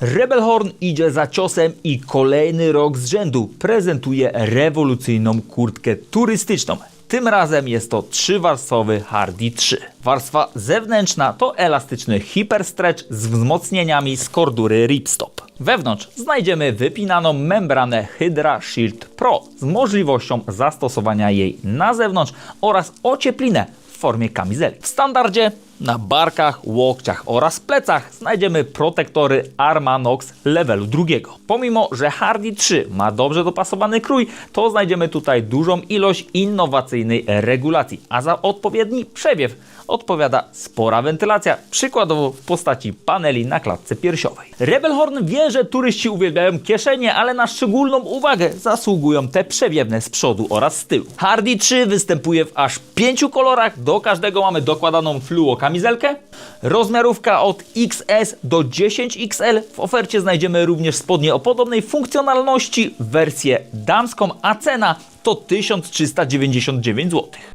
Rebelhorn idzie za ciosem i kolejny rok z rzędu prezentuje rewolucyjną kurtkę turystyczną. Tym razem jest to trzywarstwowy Hardy 3. Warstwa zewnętrzna to elastyczny hiperstretch z wzmocnieniami z kordury Ripstop. Wewnątrz znajdziemy wypinaną membranę Hydra Shield Pro z możliwością zastosowania jej na zewnątrz oraz ocieplinę w formie kamizeli. W standardzie na barkach, łokciach oraz plecach znajdziemy protektory Armanox levelu drugiego. Pomimo, że Hardy 3 ma dobrze dopasowany krój, to znajdziemy tutaj dużą ilość innowacyjnej regulacji, a za odpowiedni przewiew odpowiada spora wentylacja, przykładowo w postaci paneli na klatce piersiowej. Rebelhorn wie, że turyści uwielbiają kieszenie, ale na szczególną uwagę zasługują te przewiewne z przodu oraz z tyłu. Hardy 3 występuje w aż pięciu kolorach, do każdego mamy dokładaną fluo kamizelkę. Rozmiarówka od XS do 10XL. W ofercie znajdziemy również spodnie o podobnej funkcjonalności, wersję damską, a cena to 1399 zł.